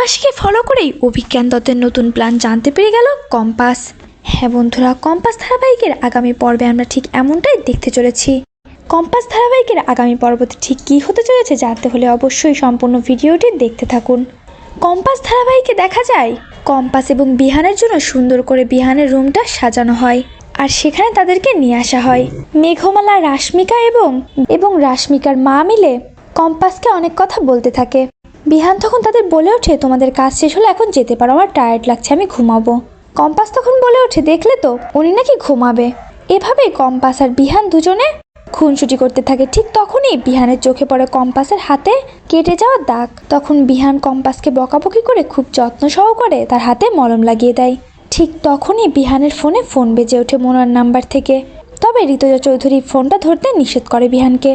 মাসিকে ফলো করেই অভিজ্ঞান দত্তের নতুন প্ল্যান জানতে পেরে গেল কম্পাস। হ্যাঁ বন্ধুরা, কম্পাস ধারাবাহিকের আগামী পর্বে আমরা ঠিক এমনটাই দেখতে চলেছি। কম্পাস ধারাবাহিকের আগামী পর্বতে ঠিক কী হতে চলেছে জানতে হলে অবশ্যই সম্পূর্ণ ভিডিওটি দেখতে থাকুন। কম্পাস ধারাবাহিকে দেখা যায়, কম্পাস এবং বিহানের জন্য সুন্দর করে বিহানের রুমটা সাজানো হয় আর সেখানে তাদেরকে নিয়ে আসা হয়। মেঘমালা, রাশ্মিকা এবং এবং রাশ্মিকার মা মিলে কম্পাসকে অনেক কথা বলতে থাকে। বিহান তখন তাদের বলে ওঠে, তোমাদের কাজ শেষ হলে এখন যেতে পারো, আমার টায়ার্ড লাগছে, আমি ঘুমাবো। কম্পাস তখন বলে ওঠে, দেখলে তো, উনি নাকি ঘুমাবে। এভাবেই কম্পাস আর বিহান দুজনে খুনসুটি করতে থাকে। ঠিক তখনই বিহানের চোখে পড়ে কম্পাসের হাতে কেটে যাওয়া দাগ। তখন বিহান কম্পাসকে বকাবকি করে খুব যত্ন সহকারে তার হাতে মলম লাগিয়ে দেয়। ঠিক তখনই বিহানের ফোনে ফোন বেজে ওঠে মোনার নাম্বার থেকে। তবে ঋতুজা চৌধুরী ফোনটা ধরতে নিষেধ করে বিহানকে।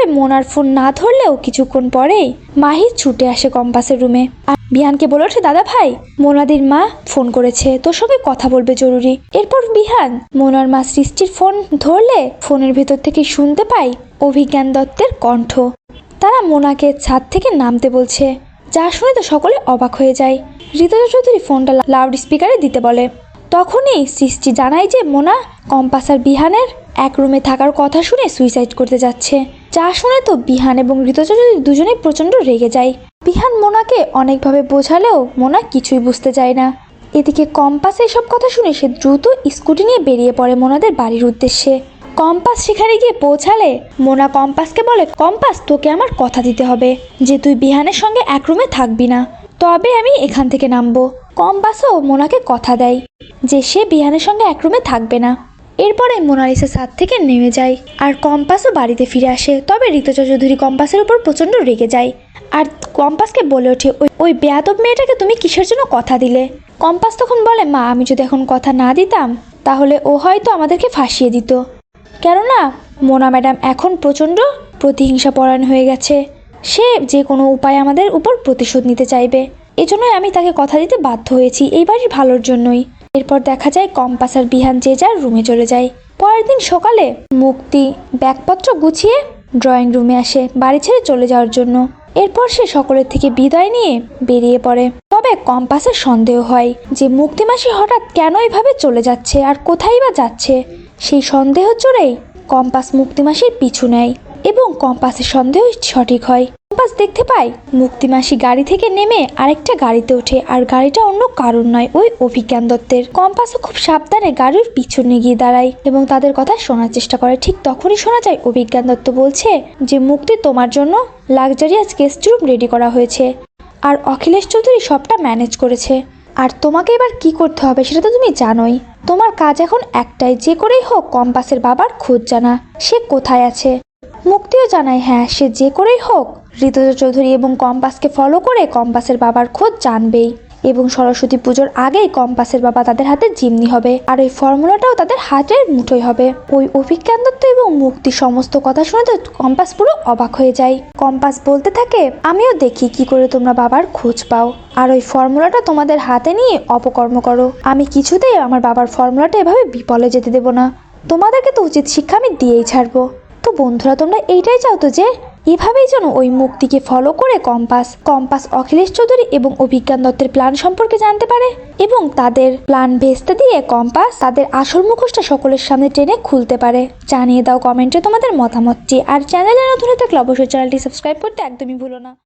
তবে মোনার ফোন না ধরলেও কিছুক্ষণ পরেই মাহি ছুটে আসে কম্পাসের রুমে। আর বিহানকে বলে ওঠে, দাদা ভাই, মোনাদির মা ফোন করেছে, তোর সঙ্গে কথা বলবে জরুরি। এরপর বিহান মোনার মা সৃষ্টির ফোন ধরলে ফোনের ভেতর থেকে শুনতে পাই অভিজ্ঞান দত্তের কণ্ঠ। তারা মোনাকে ছাদ থেকে নামতে বলছে, যা শুনে তো সকলে অবাক হয়ে যায়। ঋতুজা চৌধুরী ফোনটা লাউড স্পিকারে দিতে বলে। তখনই সৃষ্টি জানায় যে মোনা কম্পাস আর বিহানের এক রুমে থাকার কথা শুনে সুইসাইড করতে যাচ্ছে। যা শুনে তো বিহান এবং ঋতুজা দুজনেই প্রচণ্ড রেগে যায়। বিহান মোনাকে অনেকভাবে বোঝালেও মোনা কিছুই বুঝতে চায় না। এদিকে কম্পাস এসব কথা শুনে সে দ্রুত স্কুটি নিয়ে বেরিয়ে পড়ে মোনাদের বাড়ির উদ্দেশ্যে। কম্পাস সেখানে গিয়ে পৌঁছালে মোনা কম্পাসকে বলে, কম্পাস, তোকে আমার কথা দিতে হবে যে তুই বিহানের সঙ্গে এক রুমে থাকবি না। তবে আমি এখান থেকে নামবো। কম্পাসও মোনাকে কথা দেয় যে সে বিহানের সঙ্গে এক রুমে থাকবে না। এরপরে মোনালিসা ছাদ থেকে নেমে যায়। আর কম্পাসও বাড়িতে ফিরে আসে। তবে ঋতুজা চৌধুরী কম্পাসের উপর প্রচণ্ড রেগে যায়। আর কম্পাসকে বলে ওঠে, ওই ওই বেয়াদব মেয়েটাকে তুমি কিসের জন্য কথা দিলে? কম্পাস তখন বলে, মা, আমি যদি এখন কথা না দিতাম, তাহলে ও হয়তো আমাদেরকে ফাঁসিয়ে দিত। কেননা, মোনা ম্যাডাম এখন প্রচণ্ড প্রতিহিংসা পরায়ণ হয়ে গেছে। সে যে কোনো উপায়ে আমাদের উপর প্রতিশোধ নিতে চাইবে। এজন্যই আমি তাকে কথা দিতে বাধ্য হয়েছি, এই বাড়ির ভালোর জন্যই। এরপর দেখা যায় কম্পাস আর বিহান যে যার রুমে চলে যায়। পরের দিন সকালে মুক্তি ব্যাগপত্র গুছিয়ে ড্রয়িং রুমে আসে বাড়ি ছেড়ে চলে যাওয়ার জন্য। এরপর সে সকলের থেকে বিদায় নিয়ে বেরিয়ে পড়ে। তবে কম্পাসের সন্দেহ হয় যে মুক্তিমাসি হঠাৎ কেন এভাবে চলে যাচ্ছে আর কোথায় বা যাচ্ছে। সেই সন্দেহ জোরেই কম্পাস মুক্তিমাসির পিছু নেয় এবং কম্পাসের সন্দেহ সঠিক হয়। কম্পাস দেখতে পায় মুক্তিমাসি গাড়ি থেকে নেমে আরেকটা গাড়িতে ওঠে, আর গাড়িটা অন্য কারণ নয়, ওই অভিজ্ঞান দত্তের। কম্পাসও খুব সাবধানে গাড়ির পিছনে গিয়ে দাঁড়ায় এবং তাদের কথা শোনার চেষ্টা করে। ঠিক তখনই শোনা যায়, অভিজ্ঞান দত্ত বলছে যে, মুক্তি, তোমার জন্য লাক্সারিয়াস গেস্ট রুম রেডি করা হয়েছে, আর অখিলেশ চৌধুরী সবটা ম্যানেজ করেছে। আর তোমাকে এবার কি করতে হবে সেটা তো তুমি জানোই। তোমার কাজ এখন একটাই, যে করেই হোক কম্পাসের বাবার খোঁজ জানা। সে কোথায় আছে? মুক্তিও জানায় হ্যাঁ সে যে করেই হোক ঋতুজা চৌধুরী এবং কম্পাসকে ফলো করে কম্পাসের বাবার খোঁজ জানবেই। এবং সরস্বতী পুজোর আগেই কম্পাসের বাবা তাদের হাতে জিমনি হবে। আর ওই ফর্মুলাটাও তাদের হাতের মুঠোয় হবে। ওই অভিজ্ঞান দত্ত এবং মুক্তি সমস্ত কথা শুনে তো কম্পাস পুরো অবাক হয়ে যায়। কম্পাস বলতে থাকে, আমিও দেখি কি করে তোমরা বাবার খোঁজ পাও। আর ওই ফর্মুলাটা তোমাদের হাতে নিয়ে অপকর্ম করো। আমি কিছুতেই আমার বাবার ফর্মুলাটা এভাবে বিপলে যেতে দেবো না। তোমাদেরকে তো উচিত শিক্ষা আমি দিয়েই ছাড়বো। তো বন্ধুরা, তোমরা এইটাই চাও তো যে এভাবেই যেন ওই মুক্তিকে ফলো করে কম্পাস কম্পাস অখিলেশ চৌধুরী এবং অভিজ্ঞান দত্তের প্ল্যান সম্পর্কে জানতে পারে এবং তাদের প্ল্যান ভেস্তে দিয়ে কম্পাস তাদের আসল মুখোশটা সকলের সামনে টেনে খুলতে পারে। জানিয়ে দাও কমেন্টে তোমাদের মতামতটি আর চ্যানেলে নতুন থাকলে অবশ্যই চ্যানেলটি সাবস্ক্রাইব করতে একদমই ভুলো না।